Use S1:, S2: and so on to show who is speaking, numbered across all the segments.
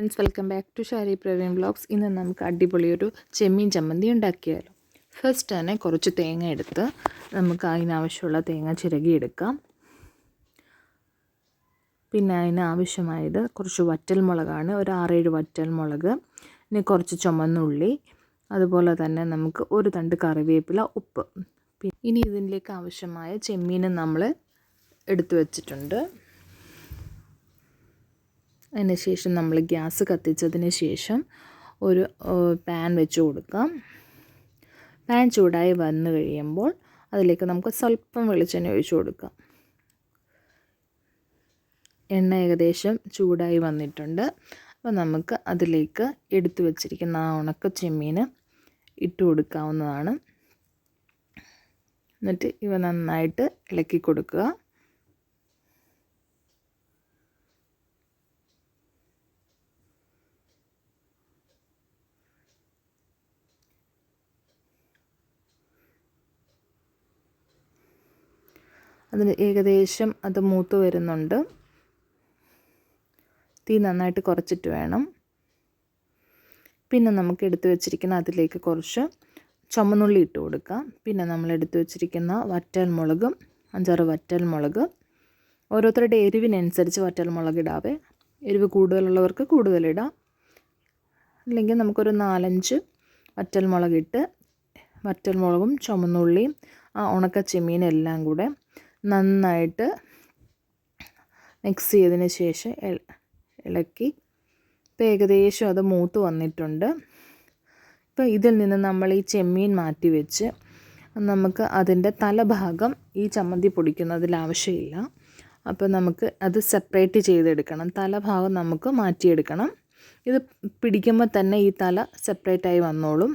S1: Friends welcome back to Shari Praveen blogs ഇന്ന് നമുക്ക് അടിപൊളിയൊരു ചെമ്മീൻ ചമ്മന്തി ഉണ്ടാക്കിയാലോ. ഫസ്റ്റ് തന്നെ കുറച്ച് തേങ്ങ എടുത്ത് നമുക്ക് അതിനാവശ്യമുള്ള തേങ്ങ ചിരകിയെടുക്കാം. പിന്നെ അതിന് ആവശ്യമായത് കുറച്ച് വറ്റൽ മുളകാണ് ഒരു ആറേഴ് വറ്റൽ മുളക് പിന്നെ കുറച്ച് ചുമന്നുള്ളി അതുപോലെ തന്നെ നമുക്ക് ഒരു തണ്ട് കറിവേപ്പില ഉപ്പ്. ഇനി ഇതിലേക്ക് ആവശ്യമായ ചെമ്മീൻ നമ്മൾ എടുത്തു വച്ചിട്ടുണ്ട്. അതിന് ശേഷം നമ്മൾ ഗ്യാസ് കത്തിച്ചതിന് ശേഷം ഒരു പാൻ വെച്ച് കൊടുക്കാം. പാൻ ചൂടായി വന്നു കഴിയുമ്പോൾ അതിലേക്ക് നമുക്ക് സ്വല്പം വെളിച്ചെണ്ണ ഒഴിച്ചു കൊടുക്കാം. എണ്ണ ഏകദേശം ചൂടായി വന്നിട്ടുണ്ട്. അപ്പോൾ നമുക്ക് അതിലേക്ക് എടുത്തു വച്ചിരിക്കുന്ന ആ ഉണക്ക ചെമ്മീൻ ഇട്ട് കൊടുക്കാവുന്നതാണ്. എന്നിട്ട് ഇവ നന്നായിട്ട് ഇളക്കി കൊടുക്കുക. അതിന് ഏകദേശം അത് മൂത്ത് വരുന്നുണ്ട്. തീ നന്നായിട്ട് കുറച്ചിട്ട് വേണം. പിന്നെ നമുക്ക് എടുത്തു വെച്ചിരിക്കുന്ന അതിലേക്ക് കുറച്ച് ചുമന്നുള്ളി ഇട്ട് കൊടുക്കാം. പിന്നെ നമ്മൾ എടുത്തു വെച്ചിരിക്കുന്ന വറ്റൽ മുളകും അഞ്ചാറ് വറ്റൽ മുളക് ഓരോരുത്തരുടെ എരിവിനനുസരിച്ച് വറ്റൽ മുളക് ഇടാവേ. എരിവ് കൂടുതലുള്ളവർക്ക് കൂടുതലിടാം അല്ലെങ്കിൽ നമുക്കൊരു നാലഞ്ച് വറ്റൽ മുളകിട്ട് വറ്റൽ മുളകും ചുമന്നുള്ളിയും ആ ഉണക്ക ചെമ്മീനും എല്ലാം കൂടെ നന്നായിട്ട് മിക്സ് ചെയ്തതിന് ശേഷം ഇളക്കി. ഇപ്പോൾ ഏകദേശം അത് മൂത്ത് വന്നിട്ടുണ്ട്. ഇപ്പോൾ ഇതിൽ നിന്ന് നമ്മൾ ഈ ചെമ്മീൻ മാറ്റി വെച്ച് നമുക്ക് അതിന്റെ തലഭാഗം ഈ ചമ്മന്തി പൊടിക്കുന്നതിൽ ആവശ്യമില്ല. അപ്പോൾ നമുക്ക് അത് സെപ്പറേറ്റ് ചെയ്തെടുക്കണം. തലഭാഗം നമുക്ക് മാറ്റിയെടുക്കണം. ഇത് പിടിക്കുമ്പോൾ തന്നെ ഈ തല സെപ്പറേറ്റായി വന്നോളും.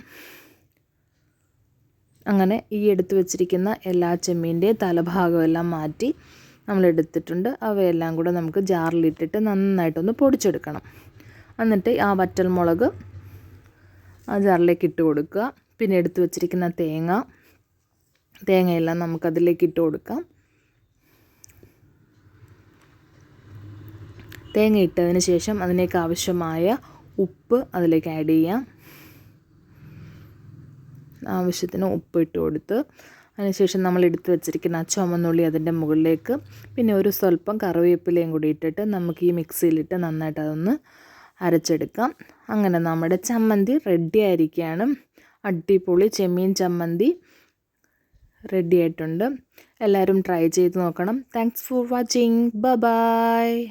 S1: അങ്ങനെ ഈ എടുത്തു വെച്ചിരിക്കുന്ന എല്ലാ ചെമ്മീന്റെയും തലഭാഗമെല്ലാം മാറ്റി നമ്മൾ എടുത്തിട്ടുണ്ട്. അവയെല്ലാം കൂടെ നമുക്ക് ജാറിലിട്ടിട്ട് നന്നായിട്ടൊന്ന് പൊടിച്ചെടുക്കണം. എന്നിട്ട് ആ വറ്റൽ മുളക് ആ ജാറിലേക്ക് ഇട്ട് കൊടുക്കുക. പിന്നെ എടുത്തു വെച്ചിരിക്കുന്ന തേങ്ങ തേങ്ങയെല്ലാം നമുക്കതിലേക്ക് ഇട്ട് കൊടുക്കാം. തേങ്ങ ഇട്ടതിന് ശേഷം അതിലേക്ക് ആവശ്യമായ ഉപ്പ് അതിലേക്ക് ആഡ് ചെയ്യാം. ആവശ്യത്തിന് ഉപ്പ് ഇട്ട് കൊടുത്ത് അതിനുശേഷം നമ്മൾ എടുത്ത് വെച്ചിരിക്കുന്ന ആ ചുമന്നുള്ളി അതിന്റെ മുകളിലേക്ക് പിന്നെ ഒരു സ്വല്പം കറിവേപ്പിലയും കൂടി ഇട്ടിട്ട് നമുക്ക് ഈ മിക്സിയിലിട്ട് നന്നായിട്ട് അതൊന്ന് അരച്ചെടുക്കാം. അങ്ങനെ നമ്മുടെ ചമ്മന്തി റെഡി ആയിരിക്കുകയാണ്. അടിപൊളി ചെമ്മീൻ ചമ്മന്തി റെഡി ആയിട്ടുണ്ട്. എല്ലാവരും ട്രൈ ചെയ്ത് നോക്കണം. താങ്ക്സ് ഫോർ വാച്ചിങ് ബ ബായ്